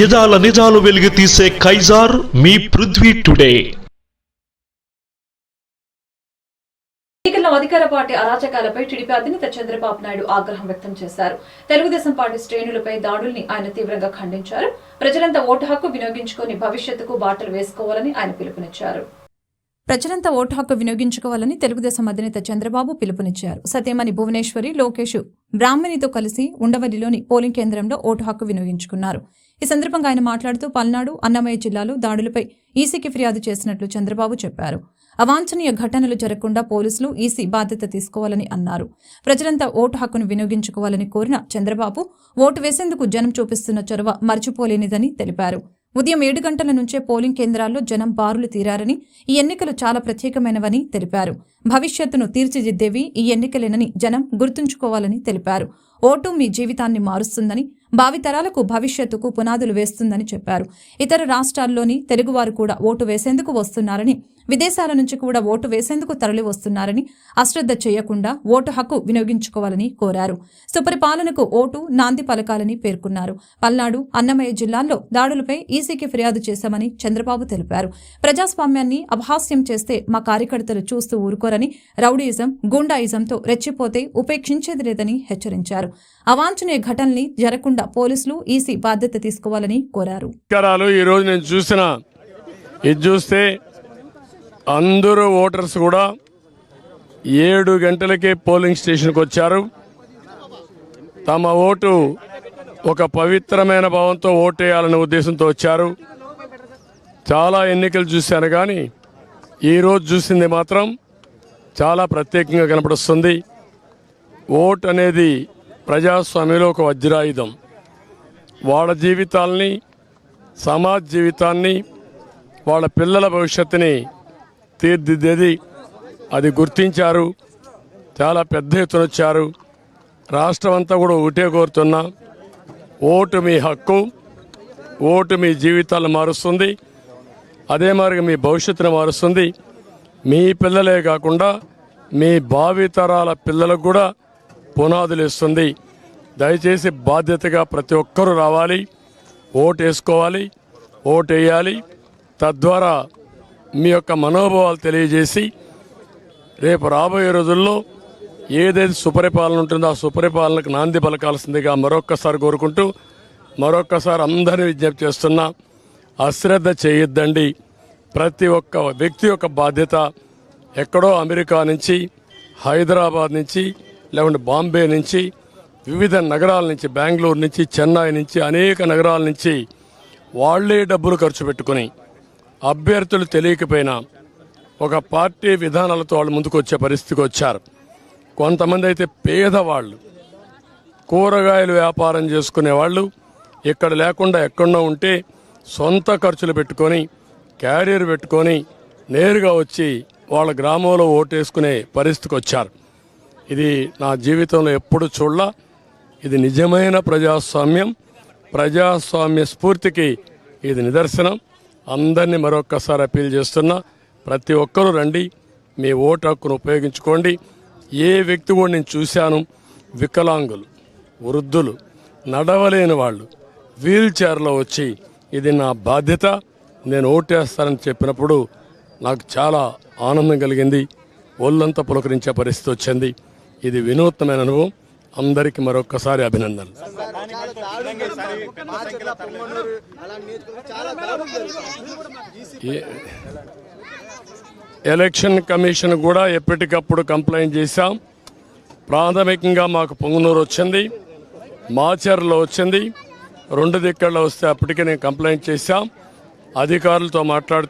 యదాల నిజాలు వెలిగి తీసే కైజార్ మీ పృథ్వీ టుడే. అధికార పార్టీ అరాచకాలపై టీడీపీ అధినేత చంద్రబాబు నాయుడు ఆగ్రహం వ్యక్తం చేశారు. తెలుగుదేశం పార్టీ శ్రేణులపై దాడుల్ని ఆయన తీవ్రంగా ఖండించారు. ప్రజలంతా ఓటు హక్కు వినియోగించుకొని భవిష్యత్తుకు బాటలు వేసుకోవాలని ఆయన పిలుపునిచ్చారు. ప్రజలంతా ఓటు హక్కు వినియోగించుకోవాలని తెలుగుదేశం అధినేత చంద్రబాబు పిలుపునిచ్చారు. సత్యమణి భువనేశ్వరి లోకేష్ బ్రాహ్మణితో కలిసి ఉండవల్లిలోని పోలింగ్ కేంద్రంలో ఓటు హక్కు వినియోగించుకున్నారు. ఈ సందర్భంగా ఆయన మాట్లాడుతూ పల్నాడు అన్నమయ్య జిల్లాలో దాడులపై ఈసీకి ఫిర్యాదు చేసినట్లు చంద్రబాబు చెప్పారు. అవాంఛనీయ ఘటనలు జరగకుండా పోలీసులు ఈసీ బాధ్యత తీసుకోవాలని అన్నారు. ప్రజలంతా ఓటు హక్కును వినియోగించుకోవాలని కోరిన చంద్రబాబు ఓటు వేసేందుకు జనం చూపిస్తున్న చొరవ మర్చిపోలేనిదని తెలిపారు. ఉదయం ఏడు గంటల నుంచే పోలింగ్ కేంద్రాల్లో జనం బారులు తీరారని ఈ ఎన్నికలు చాలా ప్రత్యేకమైనవని తెలిపారు. భవిష్యత్తును తీర్చిదిద్దేవి ఈ ఎన్నికలేనని జనం గుర్తుంచుకోవాలని తెలిపారు. ఓటు మీ జీవితాన్ని మారుస్తుందని భావితరాలకు భవిష్యత్తుకు పునాదులు వేస్తుందని చెప్పారు. ఇతర రాష్ట్రాల్లోని తెలుగువారు కూడా ఓటు వేసేందుకు వస్తున్నారని విదేశాల నుంచి కూడా ఓటు వేసేందుకు తరలి వస్తున్నారని అశ్రద్ధ చేయకుండా ఓటు హక్కు వినియోగించుకోవాలని కోరారు. సుపరిపాలనకు ఓటు నాంది పలకాలని పేర్కొన్నారు. పల్నాడు అన్నమయ్య జిల్లాల్లో దాడులపై ఈసీకి ఫిర్యాదు చేశామని చంద్రబాబు తెలిపారు. ప్రజాస్వామ్యాన్ని అపహాస్యం చేస్తే మా కార్యకర్తలు చూస్తూ ఊరుకోరని రౌడీయిజం గుండాయిజంతో రెచ్చిపోతే ఉపేక్షించేది లేదని హెచ్చరించారు. అవాంఛనీయ ఘటనల్ని జరగకుండా పోలీసులు ఈసీ బాధ్యత తీసుకోవాలని కోరారు. ఈ రోజు నేను చూసిన ఇది చూస్తే అందరూ ఓటర్స్ కూడా ఏడు గంటలకే పోలింగ్ స్టేషన్కి వచ్చారు. తమ ఓటు ఒక పవిత్రమైన భావంతో ఓటేయాలనే ఉద్దేశంతో వచ్చారు. చాలా ఎన్నికలు చూశాను కానీ ఈరోజు చూసింది మాత్రం చాలా ప్రత్యేకంగా కనపడుస్తుంది. ఓట్ అనేది ప్రజాస్వామ్యంలో ఒక వజ్రాయుధం. వాళ్ళ జీవితాల్ని సమాజ జీవితాన్ని వాళ్ళ పిల్లల భవిష్యత్తుని తీర్దిద్దేది అది గుర్తించారు. చాలా పెద్ద ఎత్తున వచ్చారు. రాష్ట్రం అంతా కూడా ఒకటే కోరుతున్నా. ఓటు మీ హక్కు ఓటు మీ జీవితాలను మారుస్తుంది. అదే మరి మీ భవిష్యత్తును మారుస్తుంది. మీ పిల్లలే కాకుండా మీ భావితరాల పిల్లలకు కూడా పునాదులు ఇస్తుంది దయచేసి బాధ్యతగా ప్రతి ఒక్కరూ రావాలి. ఓటు వేసుకోవాలి. ఓటు వేయాలి. తద్వారా మీ యొక్క మనోభావాలు తెలియజేసి రేపు రాబోయే రోజుల్లో ఏదైతే సుపరిపాలన ఉంటుందో ఆ సుపరిపాలనకు నాంది పలకాల్సిందిగా మరొక్కసారి కోరుకుంటూ మరొక్కసారి అందరినీ విజ్ఞప్తి చేస్తున్నా అశ్రద్ధ చేయొద్దండి. ప్రతి ఒక్క వ్యక్తి యొక్క బాధ్యత ఎక్కడో అమెరికా నుంచి హైదరాబాద్ నుంచి లేకుంటే బాంబే నుంచి వివిధ నగరాల నుంచి బెంగళూరు నుంచి చెన్నై నుంచి అనేక నగరాల నుంచి వాళ్ళే డబ్బులు ఖర్చు పెట్టుకుని అభ్యర్థులు తెలియకపోయినా ఒక పార్టీ విధానాలతో వాళ్ళు ముందుకు వచ్చే పరిస్థితికి వచ్చారు. కొంతమంది అయితే పేదవాళ్ళు కూరగాయలు వ్యాపారం చేసుకునే వాళ్ళు ఇక్కడ లేకుండా ఎక్కడో ఉంటే సొంత ఖర్చులు పెట్టుకొని క్యారియర్ పెట్టుకొని నేరుగా వచ్చి వాళ్ళ గ్రామంలో ఓటేసుకునే పరిస్థితికి వచ్చారు. ఇది నా జీవితంలో ఎప్పుడు చూడలా. ఇది నిజమైన ప్రజాస్వామ్యం. ప్రజాస్వామ్య స్ఫూర్తికి ఇది నిదర్శనం. అందరినీ మరొక్కసారి అప్పీల్ చేస్తున్నా ప్రతి ఒక్కరూ రండి మీ ఓటు హక్కును ఉపయోగించుకోండి. ఏ వ్యక్తి కూడా నేను చూశాను వికలాంగులు వృద్ధులు నడవలేని వాళ్ళు వీల్ చైర్లో వచ్చి ఇది నా బాధ్యత. నేను ఓటేస్తానని చెప్పినప్పుడు నాకు చాలా ఆనందం కలిగింది. ఒళ్ళంతా పులకరించే పరిస్థితి వచ్చింది. ఇది వినూత్నమైన అనుభవం. అందరికీ మరొక్కసారి అభినందనలు. ఏ- ఎలక్షన్ కమిషన్ కూడా ఎప్పటికప్పుడు కంప్లైంట్ చేశాం. ప్రాథమికంగా మాకు పొంగునూరు వచ్చింది. మాచర్లో వచ్చింది. రెండు దిక్కల్లో వస్తే అప్పటికే నేను కంప్లైంట్ చేశాం. అధికారులతో మాట్లాడుతూ